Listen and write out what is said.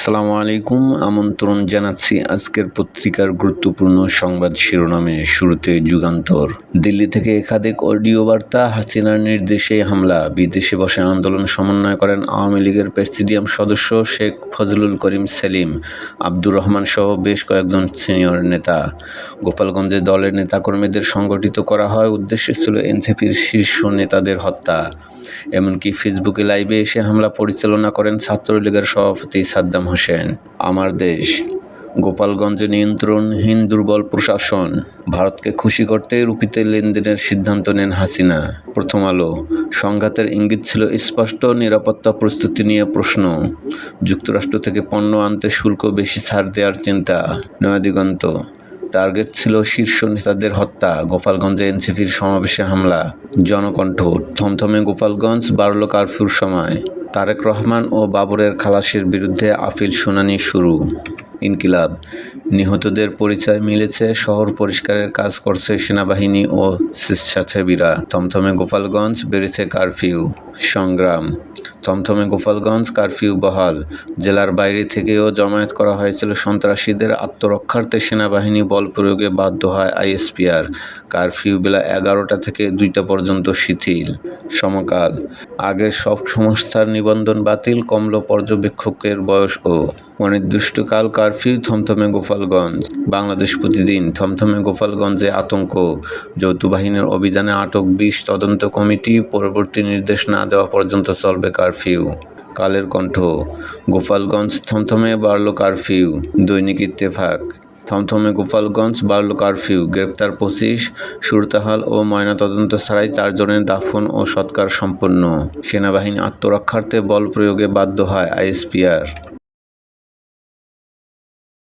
সালামু আলাইকুম। আমন্ত্রণ জানাচ্ছি আজকের পত্রিকার গুরুত্বপূর্ণ সংবাদ শিরোনামে। শুরুতে যুগান্তর। দিল্লি থেকে একাধিক অডিও বার্তা, হাসিনার নির্দেশে হামলা। বিদেশে বসে আন্দোলন সমন্বয় করেন আওয়ামী লীগের প্রেসিডিয়াম সদস্য শেখ ফজলুল করিম সেলিম। আব্দুর রহমান সহ বেশ কয়েকজন সিনিয়র নেতা। গোপালগঞ্জে দলের নেতাকর্মীদের সংগঠিত করা হয়। উদ্দেশ্য ছিল এনসিপির শীর্ষ নেতাদের হত্যা। এমনকি ফেসবুকে লাইভে এসে হামলা পরিচালনা করেন ছাত্রলীগের সভাপতি সাদ্দাম হোসেন। আমার দেশ, গোপালগঞ্জে নিয়ন্ত্রণহীন দুর্বল প্রশাসন, ভারতকে খুশি করতে রুপিতে লেনদেনের সিদ্ধান্ত নেন হাসিনা। প্রথম আলো, সংঘাতের ইঙ্গিত ছিল স্পষ্ট নিরাপত্তা প্রস্তুতি নিয়ে প্রশ্ন। যুক্তরাষ্ট্র থেকে পণ্য আনতে শুল্ক বেশি ছাড় দেওয়ার চিন্তা। নয়াদিগন্ত টার্গেট ছিল শীর্ষ নেতাদের হত্যা, গোপালগঞ্জে এনসিপির সমাবেশে হামলা। জনকণ্ঠ, থমথমে গোপালগঞ্জ, বাড়ল কারফিউর সময়। তারেক রহমান ও বাবরের খালাসের বিরুদ্ধে আপিল শুনানি শুরু। ইনকিলাব। নিহতদের পরিচয় মিলেছে, শহর পরিষ্কারের কাজ করছে সেনাবাহিনী ও স্বেচ্ছাসেবীরা। থমথমে গোপালগঞ্জ, বেড়েছে কারফিউ। সংগ্রাম। থমথমে গোপালগঞ্জ, কারফিউ বহাল। জেলার বাইরে থেকেও জমায়েত করা হয়েছিল সন্ত্রাসীদের আত্মরক্ষার্থে সেনাবাহিনী বল প্রয়োগে বাধ্য হয় আইএসপিআর। কারফিউ বেলা এগারোটা থেকে দুইটা পর্যন্ত শিথিল। সমকাল। আগের সব সংস্থার নিবন্ধন বাতিল, কমল পর্যবেক্ষকের বয়সও অনির্দিষ্টকাল কারফিউ থমথমে গোপালগঞ্জ। বাংলাদেশ প্রতিদিন থমথমে গোপালগঞ্জে আতঙ্ক। যৌথ বাহিনীর অভিযানে আটক বিশ তদন্ত কমিটি, পরবর্তী নির্দেশ না দেওয়া পর্যন্ত চলবে কারফিউ। কালের কণ্ঠ, গোপালগঞ্জ থমথমে বাড়ল কারফিউ, দৈনিক ইত্তেফাক। থমথমে গোপালগঞ্জ বাড়ল কারফিউ, গ্রেপ্তার পঁচিশ, সুরতাহাল ও ময়নাতদন্ত ছাড়াই চারজনের দাফন ও সৎকার সম্পন্ন। সেনাবাহিনী আত্মরক্ষার্থে বল প্রয়োগে বাধ্য হয় আইএসপিআর।